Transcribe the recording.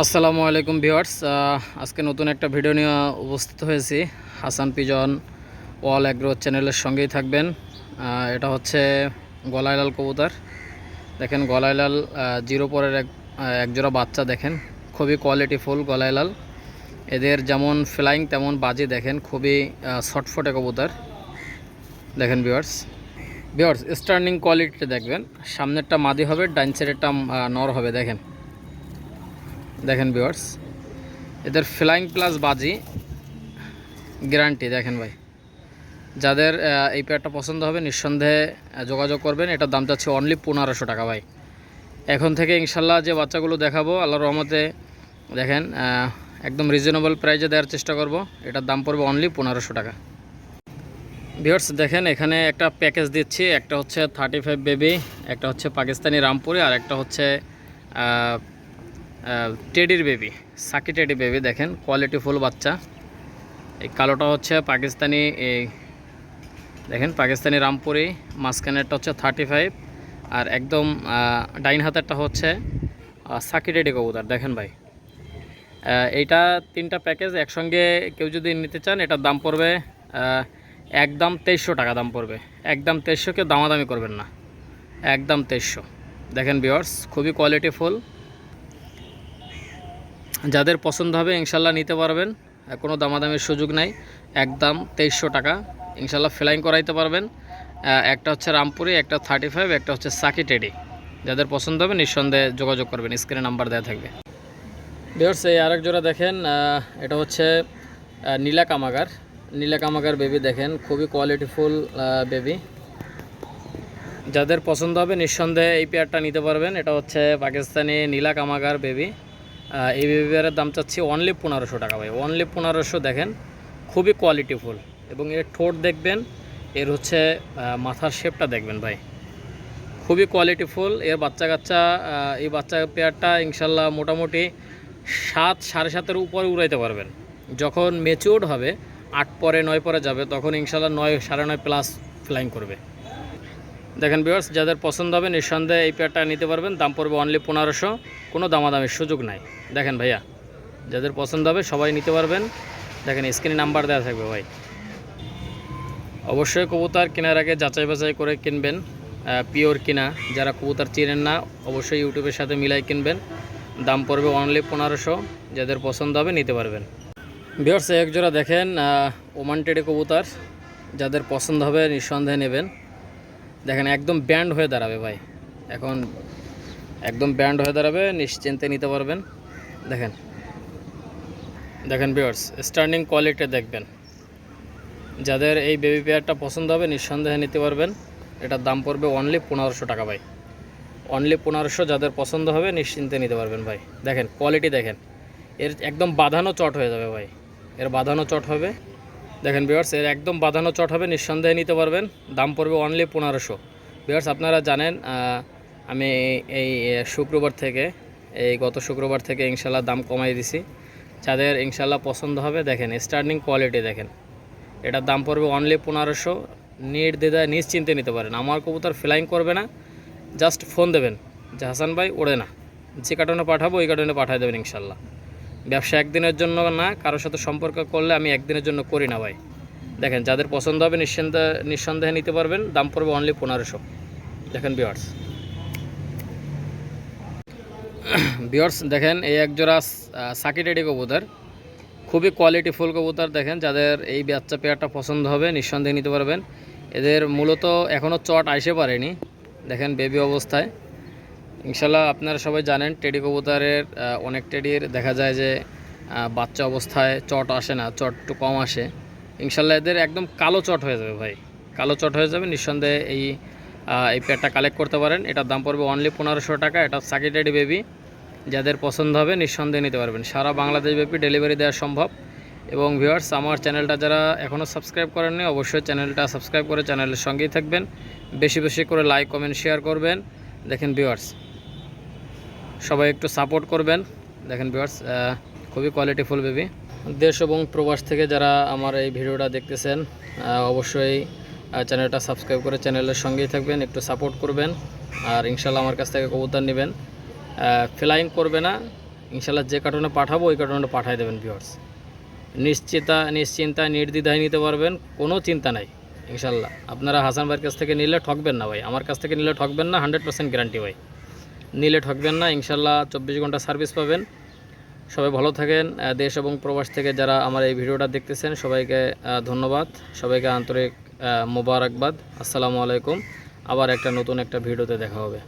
আসসালামু আলাইকুম ভিওয়ার্স আজকে নতুন একটা ভিডিও নিয়ে উপস্থিত হয়েছি। হাসান পিজন ওয়াল অ্যাগ্রো চ্যানেলের সঙ্গেই থাকবেন। এটা হচ্ছে গলাইলাল কবুতর। দেখেন গলাইলাল জিরো পরের এক একজোড়া বাচ্চা দেখেন, খুবই কোয়ালিটি কোয়ালিটিফুল গলাইলাল। এদের যেমন ফ্লাইং তেমন বাজে দেখেন, খুবই শর্টফটে কবুতর। দেখেন ভিওয়ার্স ভিউয়ার্স স্টার্নিং কোয়ালিটিটা দেখবেন। সামনেরটা মাদি হবে ডাইন সাইডেরটা নর হবে, দেখেন। দেখেন এদের ফ্লাইং প্লাস বাজি গ্যারান্টি দেখেন ভাই। যাদের এই পেয়ারটা পছন্দ হবে, নিঃসন্দেহে যোগাযোগ করবেন। এটার দাম চাচ্ছে অনলি পনেরোশো টাকা ভাই। এখন থেকে ইনশাল্লাহ যে বাচ্চাগুলো দেখাবো, আল্লাহর রহমতে, দেখেন একদম রিজনেবল প্রাইজে দেওয়ার চেষ্টা করব। এটার দাম পড়বে অনলি পনেরোশো টাকা। ভিউয়ার্স দেখেন, এখানে একটা প্যাকেজ দিচ্ছি। একটা হচ্ছে থার্টি ফাইভ বেবি একটা হচ্ছে পাকিস্তানি রামপুরি, আর একটা হচ্ছে টেডির বেবি, সাকি টেডি বেবি দেখেন কোয়ালিটি ফুল বাচ্চা। এই কালোটা হচ্ছে পাকিস্তানি, এই দেখেন, পাকিস্তানি রামপুরি, মাঝখানেরটা হচ্ছে থার্টি ফাইভ আর একদম ডাইন হাতেরটা হচ্ছে সাকি টেডি কবুতর, দেখেন ভাই। এইটা তিনটা প্যাকেজ, একসঙ্গে কেউ যদি নিতে চান, এটার দাম পড়বে একদম তেইশশো টাকা দাম পড়বে। একদম তেইশশো কেউ দামাদামি করবেন না। একদম তেইশশো। দেখেন বিয়ার্স খুবই কোয়ালিটি ফুল যাদের পছন্দ হবে ইনশাল্লাহ নিতে পারবেন। কোনো দামাদামির সুযোগ নাই। একদম তেইশশো টাকা। ইনশাল্লাহ ফ্লাইং করাইতে পারবেন। একটা হচ্ছে রামপুরি, একটা থার্টি ফাইভ, একটা হচ্ছে সাকি টেডি। যাদের পছন্দ হবে নিঃসন্দেহে যোগাযোগ করবেন। স্ক্রিনে নাম্বার দেওয়া থাকবে। বিয়ার্স এই আরেক জোড়া দেখেন এটা হচ্ছে নীলা কামাগার। নীলা কামাগার বেবি দেখেন, খুবই কোয়ালিটিফুল বেবি যাদের পছন্দ হবে নিঃসন্দেহে এই পেয়ারটা নিতে পারবেন। এটা হচ্ছে পাকিস্তানি নীলা কামাগার বেবি এই বেবি পেয়ারের দাম চাচ্ছি অনলি পনেরোশো টাকা ভাই। অনলি পনেরোশো দেখেন, খুবই কোয়ালিটিফুল এবং এর ঠোঁট দেখবেন, এর হচ্ছে মাথার শেপটা দেখবেন ভাই। খুবই কোয়ালিটিফুল এর বাচ্চা কাচ্চা এই বাচ্চা পেয়ারটা ইনশাল্লাহ মোটামুটি সাত, সাড়ে সাতের উপরে উড়াইতে পারবেন। যখন মেচিউর্ড হবে, আট পরে, নয় পরে যাবে, তখন ইনশাল্লাহ নয়, সাড়ে নয় প্লাস ফ্লাইং করবে। দেখেন বিয়ার্স যাদের পছন্দ হবে, নিঃসন্দেহে এই পেয়ারটা নিতে পারবেন। দাম পড়বে অনলি পনেরোশো। কোনো দামাদামির সুযোগ নাই। দেখেন ভাইয়া, যাদের পছন্দ হবে, সবাই নিতে পারবেন। দেখেন স্ক্রিনে নাম্বার দেওয়া থাকবে ভাই। অবশ্যই কবুতর কেনার আগে যাচাই বাছাই করে কিনবেন পিওর কিনা। যারা কবুতর চেনেন না, অবশ্যই ইউটিউবের সাথে মিলাই কিনবেন। দাম পড়বে অনলি পনেরোশো। যাদের পছন্দ হবে, নিতে পারবেন। বিয়ার্স এক জোড়া দেখেন ওমান টেডে কবুতর। যাদের পছন্দ হবে, নিঃসন্দেহে নেবেন। দেখেন, একদম ব্যান্ড হয়ে দাঁড়াবে ভাই। এখন একদম ব্যান্ড হয়ে দাঁড়াবে, নিশ্চিন্তে নিতে পারবেন। দেখেন দেখেন বিয়ার্স স্টার্নিং কোয়ালিটি দেখবেন। যাদের এই বেবি পেয়ারটা পছন্দ হবে, নিঃসন্দেহে নিতে পারবেন। এটার দাম পড়বে অনলি পনেরোশো টাকা ভাই। অনলি পনেরোশো যাদের পছন্দ হবে, নিশ্চিন্তে নিতে পারবেন ভাই। দেখেন কোয়ালিটি দেখেন। এর একদম বাঁধানো চট হয়ে যাবে ভাই। এর বাঁধানো চট হবে। দেখেন বিয়ার্স এর একদম বাঁধানো চট হবে, নিঃসন্দেহে নিতে পারবেন। দাম পড়বে অনলি পনেরোশো। বিয়ার্স আপনারা জানেন আমি এই শুক্রবার থেকে, এই গত শুক্রবার থেকে ইনশাল্লাহ দাম কমাই দিছি। যাদের ইনশাল্লাহ পছন্দ হবে, দেখেন স্টার্নিং কোয়ালিটি দেখেন। এটার দাম পড়বে অনলি পনেরোশো। নির্দ্বিধায়, নিশ্চিন্তে নিতে পারেন। আমার কবুতর ফ্লাইং করবে না জাস্ট ফোন দেবেন। যে হাসান ভাই, ওড়ে না। যে কার্টনে পাঠাবো, ওই কার্টনে পাঠিয়ে দেবেন ইনশাল্লাহ ব্যবসা একদিনের জন্য না, কারোর সাথে সম্পর্ক করলে আমি একদিনের জন্য করি না ভাই। দেখেন, যাদের পছন্দ হবে নিঃসন্দেহে নিঃসন্দেহে নিতে পারবেন। দাম পড়বে অনলি পনেরোশো। দেখেন বিয়ার্স বিয়ার্স দেখেন, এই এক জোড়া সাকিটেডি কবুতর। খুবই কোয়ালিটিফুল কবুতর, দেখেন, যাদের এই বাচ্চা পেয়ারটা পছন্দ হবে, নিঃসন্দেহে নিতে পারবেন। এদের মূলত এখনও চট আইসে পারেনি। দেখেন বেবি অবস্থায়। ইনশাল্লাহ আপনারা সবাই জানেন টেডি কবুতরের অনেক টেডির দেখা যায় যে বাচ্চা অবস্থায় চট আসে না, চট একটু কম আসে। ইনশাল্লাহ এদের একদম কালো চট হয়ে যাবে ভাই। কালো চট হয়ে যাবে, নিঃসন্দেহে এই এই পেয়ারটা কালেক্ট করতে পারেন। এটার দাম পড়বে অনলি পনেরোশো টাকা, এটা সাকি টেডি বেবি যাদের পছন্দ হবে, নিঃসন্দেহে নিতে পারবেন। সারা বাংলাদেশ ব্যাপী ডেলিভারি দেওয়া সম্ভব। এবং ভিউয়ার্স আমার চ্যানেলটা যারা এখনও সাবস্ক্রাইব করেননি, অবশ্যই চ্যানেলটা সাবস্ক্রাইব করে চ্যানেলের সঙ্গেই থাকবেন। বেশি বেশি করে লাইক কমেন্ট শেয়ার করবেন। দেখেন ভিউয়ার্স সবাই একটু সাপোর্ট করবেন। দেখেন ভিউয়ার্স খুবই কোয়ালিটিফুল বেবি দেশ এবং প্রবাস থেকে যারা আমার এই ভিডিওটা দেখতেছেন অবশ্যই চ্যানেলটা সাবস্ক্রাইব করে চ্যানেলের সঙ্গেই থাকবেন, একটু সাপোর্ট করবেন। আর ইনশাল্লাহ আমার কাছ থেকে কবুতর নেবেন। ফ্লাইং করবে না। ইনশাল্লাহ যে কার্টুনে পাঠাবো, ওই কার্টুনে পাঠিয়ে দেবেন ভিউয়ার্স নিশ্চিতা নিশ্চিন্তা নির্দ্বিধায় নিতে পারবেন, কোনো চিন্তা নাই ইনশাল্লাহ আপনারা হাসান ভাইয়ের কাছ থেকে নিলে ঠকবেন না ভাই। আমার কাছ থেকে নিলে ঠকবেন না হান্ড্রেড পার্সেন্ট গ্যারান্টি ভাই। নিলে ঠকবেন না। ইনশাল্লাহ চব্বিশ ঘণ্টা সার্ভিস পাবেন। সবাই ভালো থাকেন। দেশ এবং প্রবাস থেকে যারা আমার এই ভিডিওটা দেখতেছেন, সবাইকে ধন্যবাদ। সবাইকে আন্তরিক মোবারকবাদ। আসসালামু আলাইকুম। আবার একটা নতুন একটা ভিডিওতে দেখা হবে।